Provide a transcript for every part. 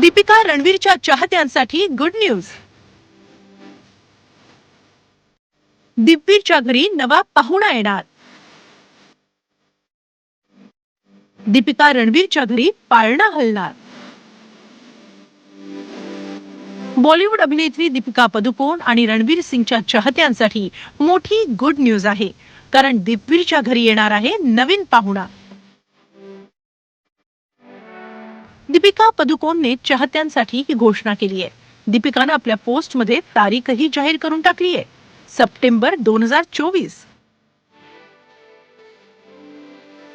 दीपिका रणवीरच्या चाहत्यांसाठी good news. दीपवीरच्या घरी नवा पाहुणा येणार. दीपिका रणवीरच्या घरी पाळणा हलणार. बॉलिवूड अभिनेत्री दीपिका पदुकोण आणि रणवीर सिंगच्या चाहत्यांसाठी मोठी गुड न्यूज आहे कारण दीपवीरच्या घरी येणार आहे नवीन पाहुणा. दीपिका पदुकोणने चाहत्यांसाठी ही घोषणा केली आहे. दीपिकानं आपल्या पोस्टमध्ये तारीखही जाहीर करून टाकली आहे. सप्टेंबर दोन हजार चोवीस.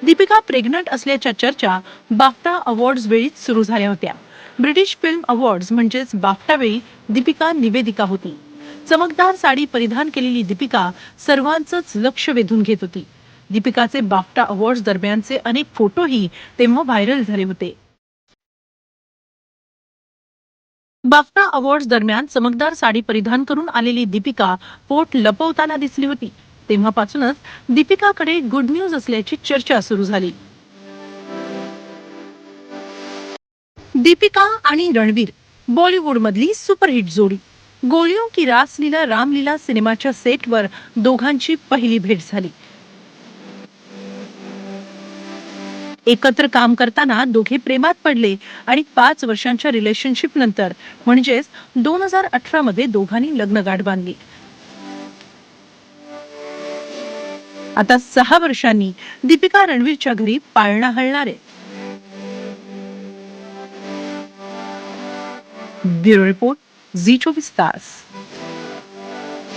दीपिका प्रेग्नंट असल्याच्या चर्चा बाफ्टा अवॉर्ड्स वेळीच सुरू झाल्या होत्या. ब्रिटिश फिल्म अवॉर्ड्स म्हणजेच बाफ्टा वेळी दीपिका निवेदिका होती. चमकदार साडी परिधान केलेली दीपिका सर्वांचंच लक्ष वेधून घेत होती. दीपिकाचे बाफ्टा अवॉर्ड्स दरम्यानचे अनेक फोटोही तेव्हा व्हायरल झाले होते. बाफ्टा अवॉर्ड्स दरम्यान चमकदार साडी परिधान करून आलेली दीपिका पोट लपवताना दिसली होती. तेव्हापासूनच दीपिकाकडे गुड न्यूज असल्याची चर्चा सुरू झाली. दीपिका आणि रणवीर बॉलिवूड मधली सुपरहिट जोडी गोलियों की रासलीला रामलीला सिनेमाच्या सेटवर दोघांची पहिली भेट झाली. एकत्र काम करताना दोघे प्रेमात पडले आणि पाच वर्षांच्या रिलेशनशिप नंतर म्हणजेच दोन हजार अठरा मध्ये दोघांनी लग्न गाठ बांधली. आता सहा वर्षांनी दीपिका रणवीरच्या घरी पाळणा हलणार आहे. ब्युरो रिपोर्ट झी चोवीस तास.